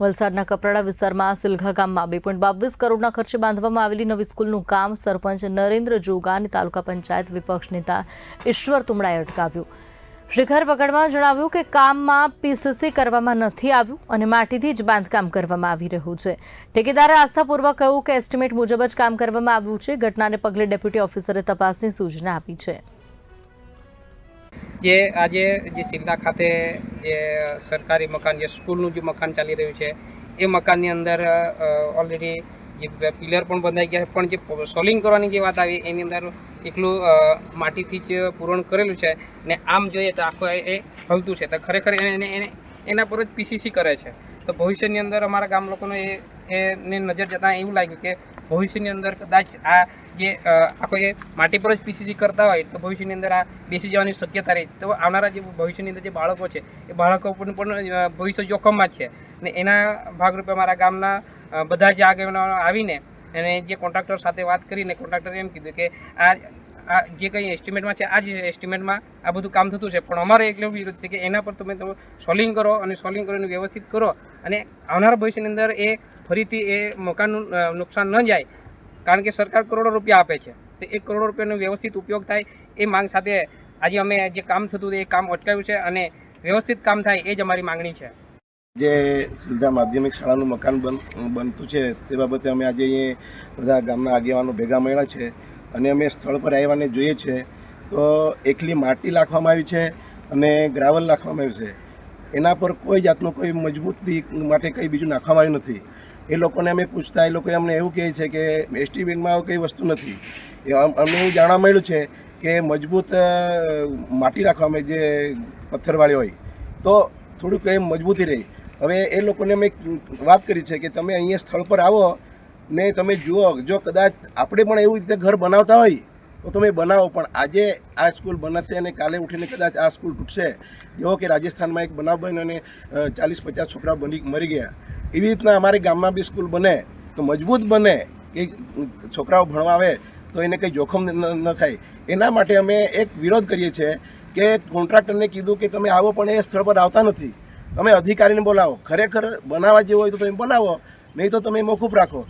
વલસાડના કપરાડા વિસ્તારમાં સિલઘા ગામમાં બે પોઈન્ટ બાવીસ કરોડના ખર્ચે બાંધવામાં આવેલી નવી સ્કૂલનું કામ સરપંચ નરેન્દ્ર જોગા અને તાલુકા પંચાયત વિપક્ષ નેતા ઈશ્વર તુમડાએ અટકાવ્યું. શિખર પકડમાં જણાવ્યું કે કામમાં પીસીસી કરવામાં નથી આવ્યું અને માટીથી જ બાંધકામ કરવામાં આવી રહ્યું છે. ઠેકેદારે આસ્થાપૂર્વક કહ્યું કે એસ્ટિમેટ મુજબ જ કામ કરવામાં આવ્યું છે. ઘટનાને પગલે ડેપ્યુટી ઓફિસરે તપાસની સૂચના આપી છે. જે આજે જે સિલ્લા ખાતે જે સરકારી મકાન, જે સ્કૂલનું જે મકાન ચાલી રહ્યું છે, એ મકાનની અંદર ઓલરેડી જે પિલર પણ બંધાઈ ગયા છે. પણ જે સોલિંગ કરવાની જે વાત આવી, એની અંદર એકલું માટીથી જ પૂરણ કરેલું છે ને આમ જોઈએ તો આખું એ હલતું છે. તો ખરેખર એને એને, એના પર જ પીસીસી કરે છે. તો ભવિષ્યની અંદર અમારા ગામ લોકોને એ, એને નજર જતાં એવું લાગ્યું કે ભવિષ્યની અંદર કદાચ આ જે આ એ માટી પર જ પીસીસી કરતા હોય, તો ભવિષ્યની અંદર આ બેસી જવાની શક્યતા રહે. તો આવનારા જે ભવિષ્યની અંદર જે બાળકો છે, એ બાળકો પણ પણ ભવિષ્ય જોખમમાં છે. ને એના ભાગરૂપે અમારા ગામના બધા જ આગેવાનો આવીને અને જે કોન્ટ્રાક્ટર સાથે વાત કરીને કોન્ટ્રાક્ટરે એમ કીધું કે આ આ જે કંઈ એસ્ટિમેટમાં છે, આ જ એસ્ટિમેટમાં આ બધું કામ થતું છે. પણ અમારે એટલો વિરોધ છે કે એના પર તમે તમે સોલ્વિંગ કરો અને સોલ્વિંગ કરીને વ્યવસ્થિત કરો. અને આવનારા ભવિષ્યની અંદર એ ફરીથી એ મકાનનું નુકસાન ન જાય, કારણ કે સરકાર કરોડો રૂપિયા આપે છે. તો એક કરોડો રૂપિયાનો વ્યવસ્થિત ઉપયોગ થાય એ માંગ સાથે આજે અમે જે કામ થતું હતું એ કામ અટકાવ્યું છે અને વ્યવસ્થિત કામ થાય એ જ અમારી માંગણી છે. જે સુવિધા માધ્યમિક શાળાનું મકાન બન, બનતું છે તે બાબતે અમે આજે બધા ગામના આગેવાનો ભેગા મળ્યા છે અને અમે સ્થળ પર આવ્યાને જોઈએ છે. તો એકલી માટી નાખવામાં આવી છે અને ગ્રાવલ નાખવામાં આવ્યું છે. એના પર કોઈ જાતનું કોઈ મજબૂતી માટે કંઈ બીજું નાખવામાં આવ્યું નથી. એ લોકોને અમે પૂછતા, એ લોકો અમને એવું કહે છે કે એસ્ટિમેટમાં આવું કંઈ વસ્તુ નથી. એ અમને એવું જાણવા મળ્યું છે કે મજબૂત માટી રાખવામાં જે પથ્થરવાળી હોય, તો થોડુંક એ મજબૂતી રહે. હવે એ લોકોને મેં વાત કરી છે કે તમે અહીંયા સ્થળ પર આવો ને તમે જુઓ, જો કદાચ આપણે પણ એવી રીતે ઘર બનાવતા હોય, તો તમે બનાવો, પણ આજે આ સ્કૂલ બનાવશે અને કાલે ઉઠીને કદાચ આ સ્કૂલ તૂટશે. જેવો કે રાજસ્થાનમાં એક બનાવ બન્યો અને ચાલીસ પચાસ છોકરા બની, મરી ગયા. એવી રીતના અમારે ગામમાં બી સ્કૂલ બને, તો મજબૂત બને કે છોકરાઓ ભણવા આવે તો એને કંઈ જોખમ ન થાય. એના માટે અમે એક વિરોધ કરીએ છીએ કે કોન્ટ્રાક્ટરને કીધું કે તમે આવો પણ એ સ્થળ પર આવતા નથી. તમે અધિકારીને બોલાવો. ખરેખર બનાવવા જેવું હોય તો તમે બનાવો, નહીં તો તમે મોકૂફ રાખો.